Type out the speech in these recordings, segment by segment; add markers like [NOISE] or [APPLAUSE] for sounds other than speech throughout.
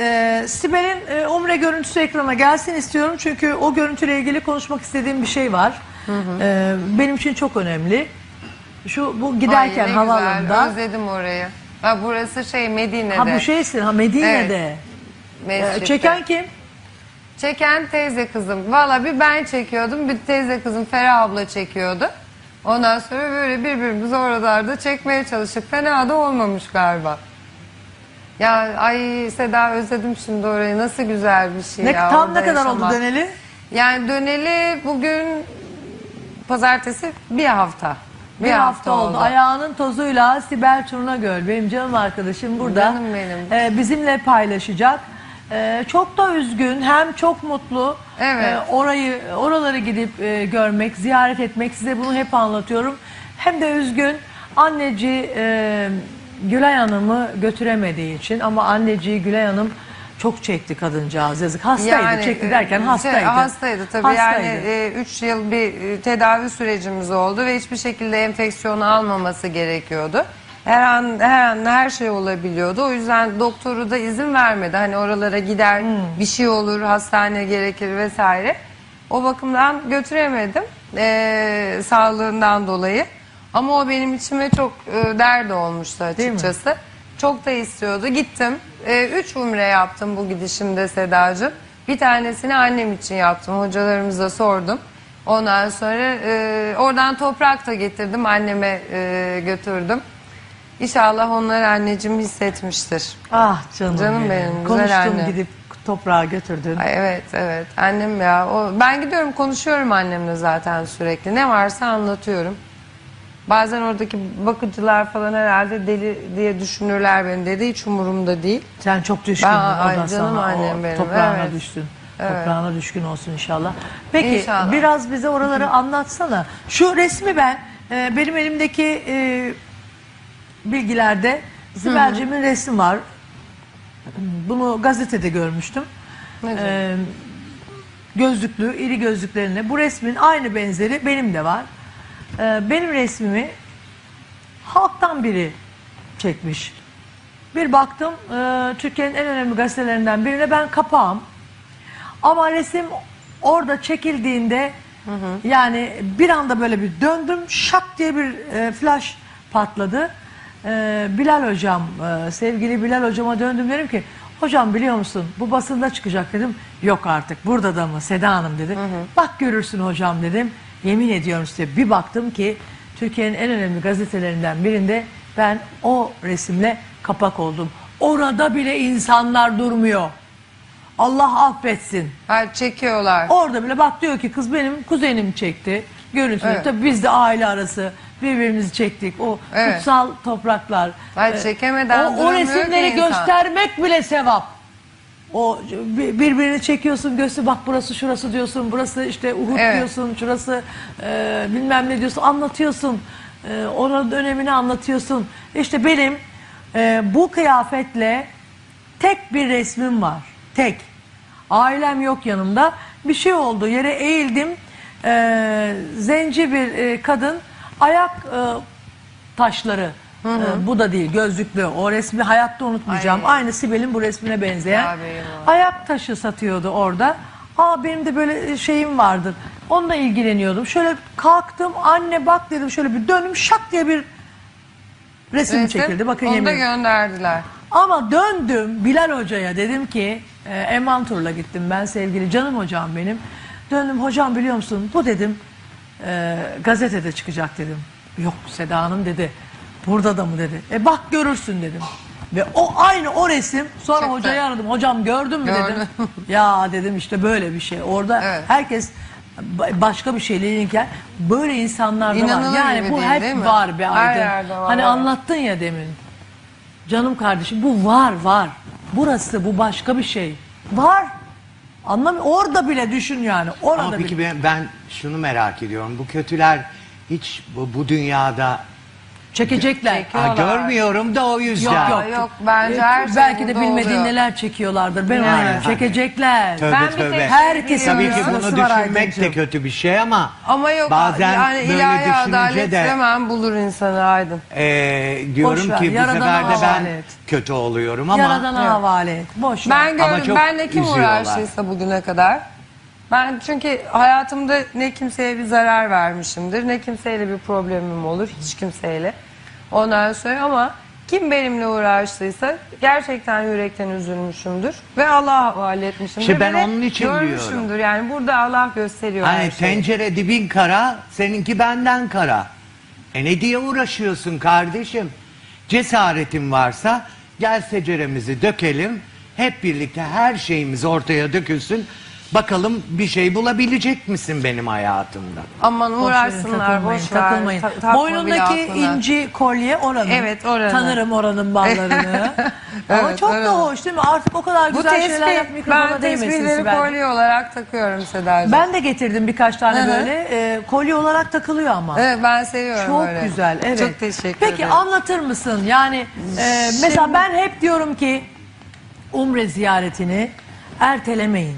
Ee, Sibel'in e, Umre görüntüsü ekrana gelsin istiyorum çünkü o görüntüyle ilgili konuşmak istediğim bir şey var. Ee, benim için çok önemli. Şu bu giderken Ay, ne havaalanında. Güzel. Özledim orayı. Ha burası şey Medine'de. Ha bu şeysin ha Medine'de. Mescitte. çeken kim? Çeken teyze kızım. Valla bir ben çekiyordum, bir teyze kızım Ferah abla çekiyordu. Ondan sonra böyle birbirimizi oralarda çekmeye çalıştık. Fena da olmamış galiba. Ya ay Seda özledim şimdi orayı. Nasıl güzel bir şey Ne, ya. tam orada ne kadar oldu yaşamak. döneli? Yani döneli bugün pazartesi bir hafta. Bir, hafta, oldu. Ayağının tozuyla Sibel Turnagöl benim canım arkadaşım burada Canım benim. e, bizimle paylaşacak. E, çok da üzgün hem çok mutlu. Evet. E, orayı oraları gidip e, görmek, ziyaret etmek size bunu hep anlatıyorum. Hem de üzgün anneci e, Gülay Hanım'ı götüremediği için ama anneciği Gülay Hanım çok çekti kadıncağız yazık. Hastaydı çekti derken e, hastaydı. Şey, hastaydı tabii Hastaydı. yani 3 yıl bir e, tedavi sürecimiz oldu ve hiçbir şekilde enfeksiyon almaması gerekiyordu. Her an her an her şey olabiliyordu. O yüzden doktoru da izin vermedi. Hani oralara gider Hmm. bir şey olur hastane gerekir vesaire. O bakımdan götüremedim e, sağlığından dolayı. Ama o benim içime çok e, dert olmuştu açıkçası. Çok da istiyordu. Gittim. Ee, üç umre yaptım bu gidişimde Sedacığım. Bir tanesini annem için yaptım. Hocalarımıza sordum. Ondan sonra e, oradan toprak da getirdim. Anneme e, götürdüm. İnşallah onlar anneciğim hissetmiştir. Ah canım, Canım benim, güzel Konuştun anne. gidip toprağa götürdün. Ay, evet evet annem ya. O, ben gidiyorum konuşuyorum annemle zaten sürekli. Ne varsa anlatıyorum. Bazen oradaki bakıcılar falan herhalde deli diye düşünürler beni dedi. Hiç umurumda değil. Sen çok düşkün. Ben- ay canım sana, annem o benim, Toprağına evet. düştün. Evet. Toprağına düşkün olsun inşallah. Peki İnşallah. biraz bize oraları [LAUGHS] anlatsana. Şu resmi ben e, benim elimdeki e, bilgilerde Sibel'cimin resmi var. Bunu gazetede görmüştüm. Ne güzel. E, gözlüklü, iri gözlüklerine. Bu resmin aynı benzeri benim de var. E, benim resmimi halktan biri çekmiş. Bir baktım e, Türkiye'nin en önemli gazetelerinden birine ben kapağım. Ama resim orada çekildiğinde yani bir anda böyle bir döndüm şak diye bir e, flash patladı. E, Bilal hocam e, sevgili Bilal hocama döndüm dedim ki hocam biliyor musun bu basında çıkacak dedim. Yok artık burada da mı Seda Hanım dedi. Bak görürsün hocam dedim. Yemin ediyorum size bir baktım ki Türkiye'nin en önemli gazetelerinden birinde ben o resimle kapak oldum. Orada bile insanlar durmuyor. Allah affetsin. Ha, çekiyorlar. Orada bile bak diyor ki kız benim kuzenim çekti. Görüntülü. Evet. Tabii biz de aile arası birbirimizi çektik. O Evet. kutsal topraklar. Ee, çekemeden o, o duramıyor ki resimleri insan. göstermek bile sevap. O bir- birbirini çekiyorsun göster bak burası şurası diyorsun burası işte Uhud Evet. diyorsun şurası e, bilmem ne diyorsun anlatıyorsun. E, onun önemini anlatıyorsun. İşte benim e, bu kıyafetle tek bir resmim var tek. Ailem yok yanımda. Bir şey oldu yere eğildim. E, zenci bir e, kadın ayak e, taşları e, bu da değil gözlüklü o resmi hayatta unutmayacağım Ay. aynı Sibel'in bu resmine benzeyen Abi ayak taşı satıyordu orada. Aa benim de böyle şeyim vardır. Onunla ilgileniyordum. Şöyle kalktım anne bak dedim şöyle bir dönüm şak diye bir resim, Resim, çekildi. Bakın Onu da yemin. gönderdiler. Ama döndüm Bilal Hoca'ya dedim ki e, Emantur'la gittim ben sevgili canım hocam benim. Döndüm hocam biliyor musun bu dedim e, gazetede çıkacak dedim. Yok Seda Hanım dedi. Burada da mı dedi. E bak görürsün dedim. Ve o aynı o resim sonra Çıktı. hocayı aradım. Hocam gördün mü dedim. Ya dedim işte böyle bir şey. Orada Evet. herkes ba- başka bir şeyle ilgilenirken böyle insanlar da var. Yani gibi bu değil, hep değil mi? var Her Aydın. var, Hani evet. anlattın ya demin. Canım kardeşim bu var var. Burası bu başka bir şey. Var. Anlamıyor. Orada bile düşün yani. Orada Ama peki bile. ben, ben şunu merak ediyorum. Bu kötüler hiç bu, bu dünyada Çekecekler. Ha, görmüyorum da o yüzden. Yok yok. Yok, bence Ee, her şey Belki de burada bilmediğin oluyor. neler çekiyorlardır. Ben Yani. onu çekecekler. Tövbe Ben bir tövbe. tek Herkesin Tabii ki bunu var düşünmek de Aydıncığım. kötü bir şey ama Ama yok bazen yani böyle ilahi düşününce adalet de hemen bulur insanı Aydın. e, diyorum Boş ver, ki bu Yaradan'a sefer de ben havale et. kötü oluyorum ama Yaradana havale et. Boş ver. Ben Ama gördüm çok benle kim üzüyorlar. uğraştıysa bugüne kadar. Ben çünkü hayatımda ne kimseye bir zarar vermişimdir, ne kimseyle bir problemim olur, hiç kimseyle. Ondan sonra ama kim benimle uğraştıysa gerçekten yürekten üzülmüşümdür ve Allah'a havale etmişimdir. İşte ben ve de onun için görmüşümdür. Yani burada Allah gösteriyor hani şeyi. tencere dibin kara, seninki benden kara. E ne diye uğraşıyorsun kardeşim? Cesaretin varsa gel seceremizi dökelim. Hep birlikte her şeyimiz ortaya dökülsün. Bakalım bir şey bulabilecek misin benim hayatımda? Aman takılmayın, boş ver. takılmayın. Ta- takma Boynundaki bile aklına. inci kolye oranın. Evet, oranın. Tanırım oranın ballarını. [LAUGHS] Ama Evet, çok da oranın. hoş değil mi? Artık o kadar Bu güzel şeyler yap tespih, mikrofona ben değmesin tespihleri Sibel. kolye olarak takıyorum Sedacığım. Ben de getirdim birkaç tane Hı hı. böyle. E, kolye olarak takılıyor ama. Evet ben seviyorum Çok öyle. güzel. Evet. Çok teşekkür Peki ederim. anlatır mısın? Yani e, mesela ben hep diyorum ki umre ziyaretini ertelemeyin.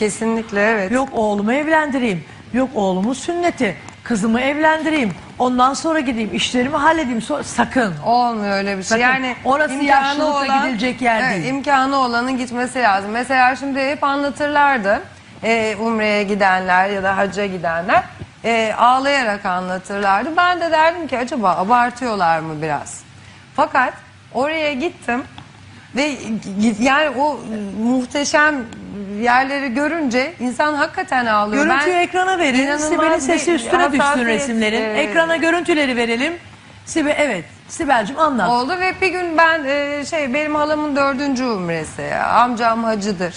Kesinlikle evet. Yok oğlumu evlendireyim. Yok oğlumu sünneti. Kızımı evlendireyim. Ondan sonra gideyim işlerimi halledeyim. So- sakın. Olmuyor öyle bir şey. Sakın. Yani Orası imkanı yaşlılıkta gidilecek yer evet, değil. imkanı olanın gitmesi lazım. Mesela şimdi hep anlatırlardı. e, Umre'ye gidenler ya da hacca gidenler e, ağlayarak anlatırlardı. Ben de derdim ki acaba abartıyorlar mı biraz? Fakat oraya gittim ve yani o muhteşem yerleri görünce insan hakikaten ağlıyor. Görüntüyü Ben ekrana verin. inanılmaz Sibel'in bir sesi üstüne düşsün hassasiyet, resimlerin. e, Ekrana görüntüleri verelim. Sibel evet. Sibel'cim anlat. oldu ve bir gün ben e, şey benim halamın dördüncü umresi amcam hacıdır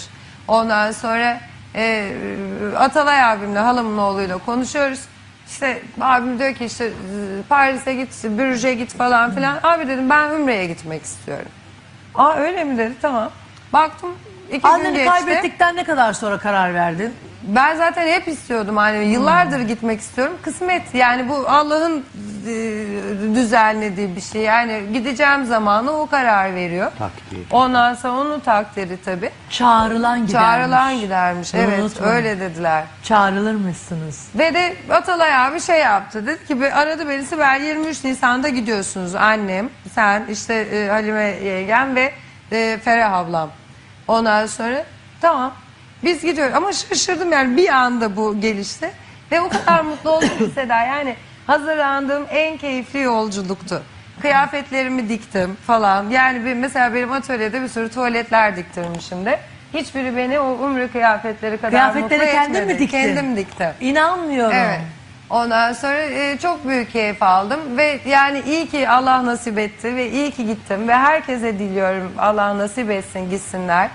ondan sonra e, Atalay abimle halamın oğluyla konuşuyoruz işte abim diyor ki işte e, Paris'e git Brüj'e git falan filan abi dedim ben Ümre'ye gitmek istiyorum aa öyle mi dedi? Tamam. Baktım iki gün Anneni geçti kaybettikten ne kadar sonra karar verdin? ben zaten hep istiyordum annemi. Yıllardır gitmek istiyorum. Kısmet yani bu Allah'ın e, düzenlediği bir şey. Yani gideceğim zamanı o karar veriyor. Takdiri. Ondan sonra onun takdiri tabii. Çağrılan gidermiş. Çağrılan gidermiş. Bunu Evet unutma. öyle dediler. Çağrılır mısınız? Ve de Atalay abi şey yaptı. Dedi ki "Bir aradı beni Sibel 23 Nisan'da gidiyorsunuz. Annem, sen, işte e, Halime yengem ve e, Ferah ablam. Ondan sonra tamam biz gidiyoruz. Ama şaşırdım yani bir anda bu gelişti. Ve o kadar mutlu oldum ki Seda. Yani hazırlandığım en keyifli yolculuktu. Kıyafetlerimi diktim falan. Yani bir, mesela benim atölyede bir sürü tuvaletler diktirmişim de. Hiçbiri beni o umre kıyafetleri kadar Kıyafetleri mutlu kendin etmedi. mi diktin? Kendim diktim. İnanmıyorum. Evet. Ondan sonra e, çok büyük keyif aldım ve yani iyi ki Allah nasip etti ve iyi ki gittim ve herkese diliyorum Allah nasip etsin gitsinler.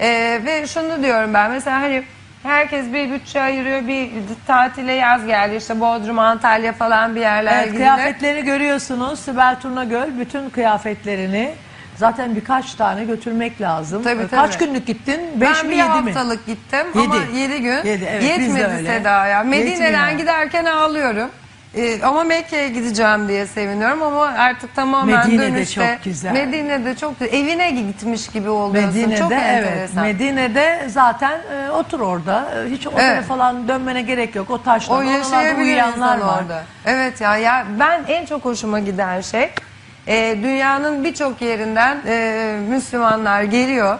E, ve şunu diyorum ben mesela hani herkes bir bütçe ayırıyor bir tatile yaz geldi işte Bodrum Antalya falan bir yerler Evet, gidilir. kıyafetlerini görüyorsunuz. Sibel Turnagöl bütün kıyafetlerini zaten birkaç tane götürmek lazım. Tabii, Ee, tabii. Kaç günlük gittin? Beş ben mi bir yedi mi? haftalık gittim ama Yedi. 7 gün Yedi, evet, biz de yetmedi öyle. Seda ya. Medine'den Yetmiyor. giderken ağlıyorum. Ee, ama Mekke'ye gideceğim diye seviniyorum ama artık tamamen Medine de dönüşte. çok güzel. Medine'de çok güzel. Evine gitmiş gibi oluyorsun. Medine'de çok evet. enteresan. Medine'de zaten e, otur orada. E, Hiç otele Evet. falan dönmene gerek yok. O taşlar. o oralarda yaşayabilir uyuyanlar insan var. orada. Evet ya, ya ben en çok hoşuma giden şey e, dünyanın birçok yerinden e, Müslümanlar geliyor.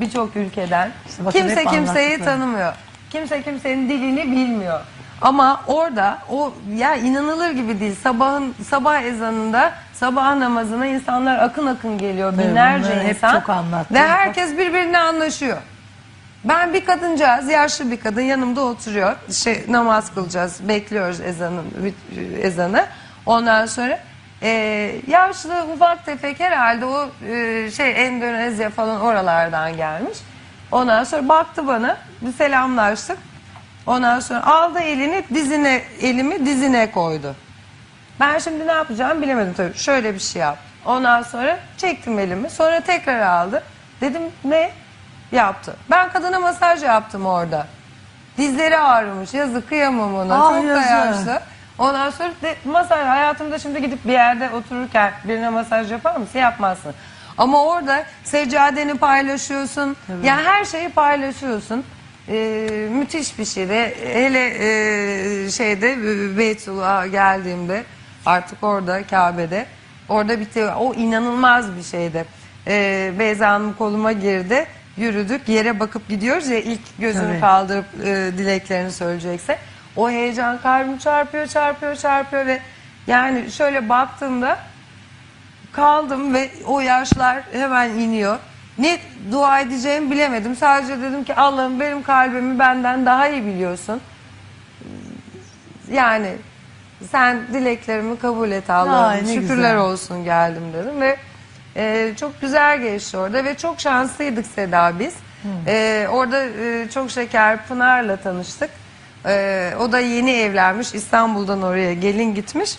Birçok ülkeden. İşte bakın Kimse hep kimseyi tanımıyor. Kimse kimsenin dilini bilmiyor. Ama orada o ya inanılır gibi değil. Sabahın sabah ezanında sabah namazına insanlar akın akın geliyor. Evet, Binlerce bunları hep insan. çok anlattın. Ve herkes birbirine anlaşıyor. Ben bir kadıncağız, yaşlı bir kadın yanımda oturuyor. Şey, namaz kılacağız, bekliyoruz ezanın, ezanı. Ondan sonra e, yaşlı, ufak tefek herhalde o e, şey Endonezya falan oralardan gelmiş. Ondan sonra baktı bana, bir selamlaştık. Ondan sonra aldı elini dizine, elimi dizine koydu. Ben şimdi ne yapacağımı bilemedim tabii. Şöyle bir şey yap. Ondan sonra çektim elimi. Sonra tekrar aldı. Dedim ne? Yaptı. Ben kadına masaj yaptım orada. Dizleri ağrımış. Yazık kıyamam ona. Ah, Çok da yazık. yaşlı. Ondan sonra de, masaj hayatımda şimdi gidip bir yerde otururken birine masaj yapar mısın? Yapmazsın. Ama orada seccadeni paylaşıyorsun. Yani her şeyi paylaşıyorsun. Ee, müthiş bir şey de hele e, şeyde Beytullah'a geldiğimde artık orada Kabe'de orada bitti. O inanılmaz bir şeydi. Ee, Beyza Hanım koluma girdi. Yürüdük yere bakıp gidiyoruz ya ilk gözünü Tabii. kaldırıp e, dileklerini söyleyecekse. O heyecan kalbim çarpıyor çarpıyor çarpıyor ve yani şöyle baktığımda kaldım ve o yaşlar hemen iniyor. Ne dua edeceğimi bilemedim. Sadece dedim ki Allah'ım benim kalbimi benden daha iyi biliyorsun. Yani sen dileklerimi kabul et Allah'ım. Ay, ne Şükürler güzel. olsun geldim dedim ve e, çok güzel geçti orada ve çok şanslıydık Seda biz. E, orada e, çok şeker Pınar'la tanıştık. E, o da yeni evlenmiş İstanbul'dan oraya gelin gitmiş.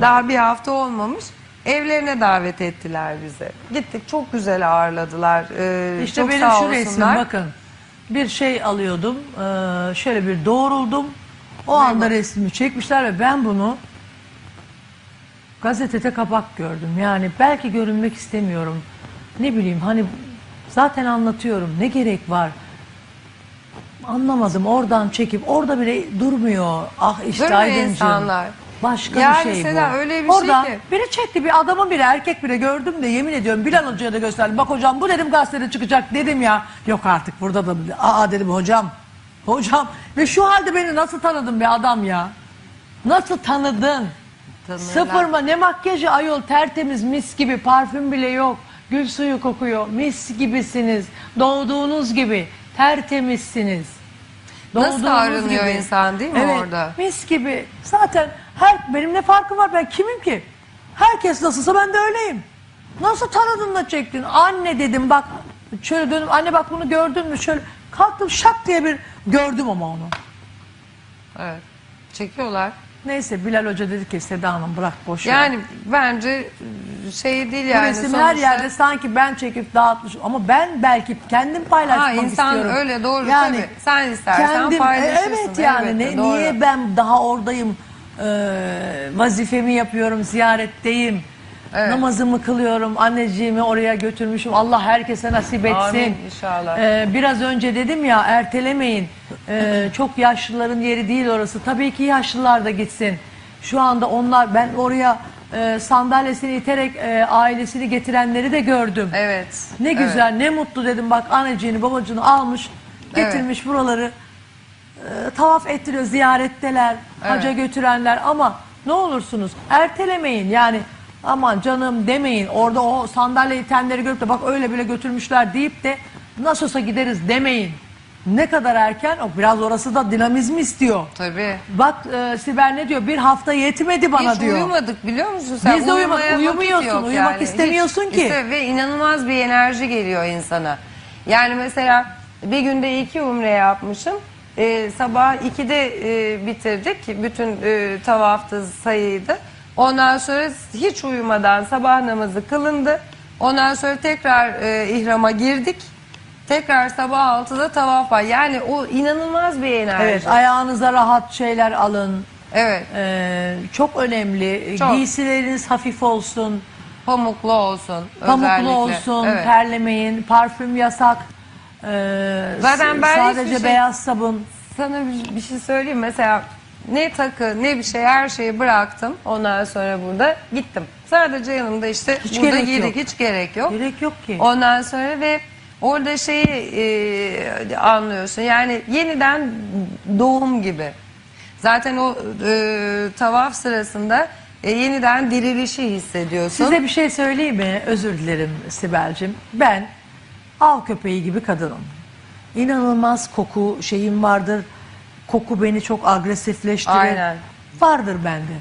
Daha bir hafta olmamış. Evlerine davet ettiler bizi. Gittik çok güzel ağırladılar. E, İşte çok benim sağ şu olsunlar. bakın. Bir şey alıyordum. eee, şöyle bir doğruldum. O anda resmimi çekmişler ve ben bunu gazetede kapak gördüm. Yani belki görünmek istemiyorum. Ne bileyim hani zaten anlatıyorum. Ne gerek var? Anlamadım. Oradan çekip orada bile durmuyor. Ah işte Durmuyor Aydıncığım. insanlar. Başka Yani bir şey Seda, bu. öyle bir şey ki. biri çekti bir adamın biri erkek biri gördüm de yemin ediyorum Bilal Hoca'ya da gösterdim. Bak hocam bu dedim gazetede çıkacak dedim ya. Yok artık burada da aa dedim hocam. Hocam ve şu halde beni nasıl tanıdın be adam ya? Nasıl tanıdın? Tanırlar. Sıfır mı? Ne makyajı ayol tertemiz mis gibi parfüm bile yok. Gül suyu kokuyor. Mis gibisiniz. Doğduğunuz gibi tertemizsiniz. Nasıl Doğduğunuz arınıyor insan değil mi evet, orada? Mis gibi. Zaten her benim ne farkım var ben kimim ki? Herkes nasılsa ben de öyleyim. Nasıl tanıdın da çektin? Anne dedim bak şöyle dönüp anne bak bunu gördün mü? Şöyle kalktım şak diye bir gördüm ama onu. Evet. Çekiyorlar. Neyse Bilal Hoca dedi ki Seda Hanım bırak boş ver. Yani bence şey değil Bu yani. resim sonuçta- her yerde sanki ben çekip dağıtmışım ama ben belki kendim paylaşmak Ha, insan istiyorum. öyle doğru tabii. Sen istersen e, paylaşırsın. Evet yani Elbette, ne, doğru. niye ben daha oradayım e, vazifemi yapıyorum ziyaretteyim. Evet. Namazımı kılıyorum, anneciğimi oraya götürmüşüm. Allah herkese nasip etsin. Amin, inşallah. E, biraz önce dedim ya ertelemeyin. E, çok yaşlıların yeri değil orası. Tabii ki yaşlılar da gitsin. Şu anda onlar ben oraya e, sandalyesini iterek e, ailesini getirenleri de gördüm. Evet. Ne güzel, ne mutlu dedim. Bak anneciğini, babacığını almış, getirmiş buraları. e, tavaf ettiriyor, ziyaretteler, haca götürenler ama ne olursunuz ertelemeyin. Yani aman canım demeyin. Orada o sandalye itenleri görüp de bak öyle bile götürmüşler deyip de nasıl olsa gideriz demeyin. Ne kadar erken, o biraz orası da dinamizmi istiyor. Tabii. Bak e, Sibel ne diyor? Bir hafta yetmedi bana Hiç diyor. uyumadık biliyor musun sen? Biz de uyumadık, Uyumaya vakit uyumuyorsun, yok uyumak istemiyorsun Hiç ki. iste- ve inanılmaz bir enerji geliyor insana. Yani mesela bir günde iki umre yapmışım. Ee, sabah 2'de e, bitirdik. Bütün e, tavaftı sayıydı. Ondan sonra hiç uyumadan sabah namazı kılındı. Ondan sonra tekrar e, ihrama girdik. Tekrar sabah 6'da tavaf var. Yani o inanılmaz bir enerji. Evet, ayağınıza rahat şeyler alın. Evet. Ee, çok önemli. Çok. Giysileriniz hafif olsun, Pamuklu olsun. pamuklu özellikle. olsun, Evet. terlemeyin, parfüm yasak. Ee, Zaten ben sadece hiçbir şey- beyaz sabun. Sana bir, bir şey söyleyeyim. Mesela ne takı ne bir şey her şeyi bıraktım. Ondan sonra burada gittim. Sadece yanımda işte Hiç burada gerek giydik yok. hiç gerek yok. Gerek yok ki. Ondan sonra ve orada şeyi e, anlıyorsun. Yani yeniden doğum gibi. Zaten o e, tavaf sırasında e, yeniden dirilişi hissediyorsun. Size bir şey söyleyeyim mi? Özür dilerim Sibel'cim. Ben av köpeği gibi kadınım. İnanılmaz koku şeyim vardır. Koku beni çok agresifleştirir. Aynen. Vardır bende.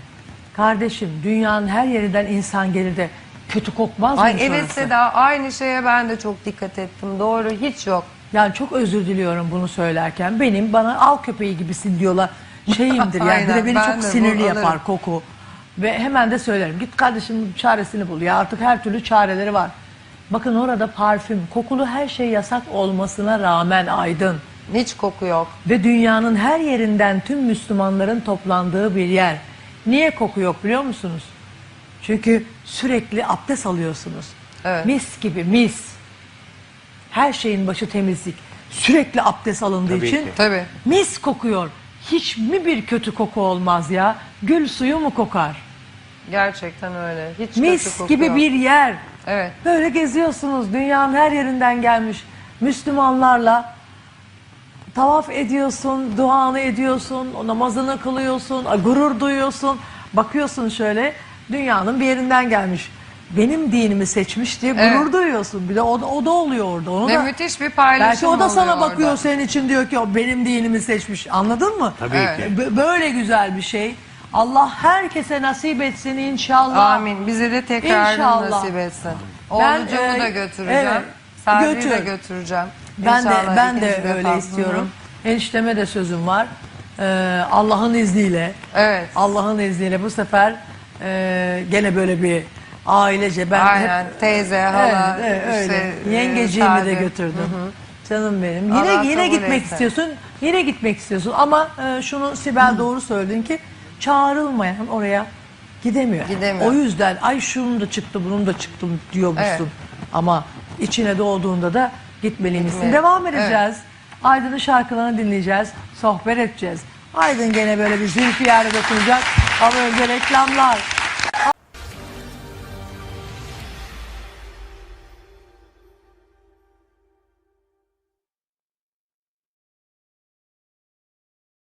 Kardeşim dünyanın her yerinden insan gelir de kötü kokmaz mı Ay evet orası? Seda aynı şeye ben de çok dikkat ettim. Doğru hiç yok. Yani çok özür diliyorum bunu söylerken. Benim bana av köpeği gibisin diyorlar. Şeyimdir [LAUGHS] yani. bir de Aynen, beni ben çok de sinirli bu- yapar alırım. koku. Ve hemen de söylerim. Git kardeşim çaresini bul. Ya artık her türlü çareleri var. Bakın orada parfüm, kokulu her şey yasak olmasına rağmen aydın. Hiç koku yok. Ve dünyanın her yerinden tüm Müslümanların toplandığı bir yer. Niye koku yok biliyor musunuz? Çünkü sürekli abdest alıyorsunuz. Evet. Mis gibi mis. Her şeyin başı temizlik. Sürekli abdest alındığı Tabii için ki. Tabii. mis kokuyor. Hiç mi bir kötü koku olmaz ya? Gül suyu mu kokar? Gerçekten öyle. Hiç kötü Mis koku gibi yok. bir yer. Evet. Böyle geziyorsunuz dünyanın her yerinden gelmiş Müslümanlarla tavaf ediyorsun, duanı ediyorsun, o namazını kılıyorsun, a, gurur duyuyorsun. Bakıyorsun şöyle dünyanın bir yerinden gelmiş. Benim dinimi seçmiş diye gurur Evet. duyuyorsun. Bir de o da, o da oluyor orada. Onu Ve da, müthiş bir paylaşım belki o da sana oluyor bakıyor orada. senin için diyor ki o benim dinimi seçmiş. Anladın mı? Tabii Evet. ki. B- Böyle güzel bir şey. Allah herkese nasip etsin inşallah. Amin. Bize de İnşallah. nasip etsin. Ben, Oğlucumu e, da götüreceğim. evet, Sabri'yi götür. de götüreceğim. Ben de İnşallah ben de ikinci öyle defa. istiyorum. Enişteme de sözüm var. Ee, Allah'ın izniyle. Evet. Allah'ın izniyle bu sefer e, gene böyle bir ailece ben Aynen. hep Teyze, Evet, hala, evet, öyle. işte, e, de götürdüm. Canım benim. Yine Allah yine gitmek etsin. istiyorsun. Yine gitmek istiyorsun ama e, şunu Sibel doğru söyledin ki çağrılmayan oraya gidemiyor. Gidemiyor. O yüzden ay şunun da çıktı, bunun da çıktı diyormuşsun. Evet. Ama içine doğduğunda da gitmeliymişsin. Gitmeli. Devam Evet. edeceğiz. Aydın'ın şarkılarını dinleyeceğiz. Sohbet edeceğiz. Aydın gene böyle bir zülfiyarı dokunacak. Ama önce reklamlar.